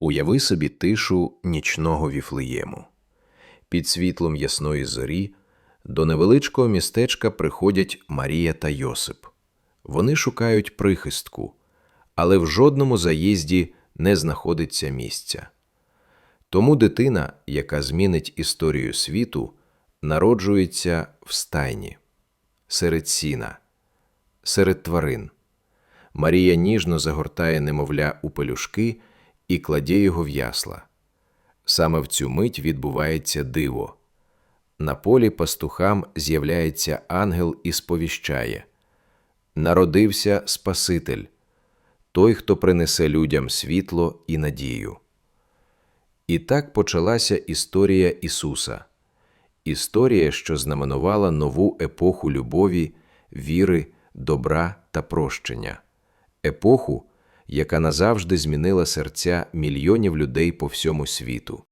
Уяви собі тишу нічного віфлеєму. Під світлом ясної зорі до невеличкого містечка приходять Марія та Йосип. Вони шукають прихистку, але в жодному заїзді не знаходиться місця. Тому дитина, яка змінить історію світу, народжується в стайні, серед сіна, серед тварин. Марія ніжно загортає немовля у пелюшки і кладе його в ясла. Саме в цю мить відбувається диво. На полі пастухам з'являється ангел і сповіщає Народився Спаситель, той, хто принесе людям світло і надію. І так почалася історія Ісуса, історія, що знаменувала нову епоху любові, віри, добра та прощення, епоху, яка назавжди змінила серця мільйонів людей по всьому світу.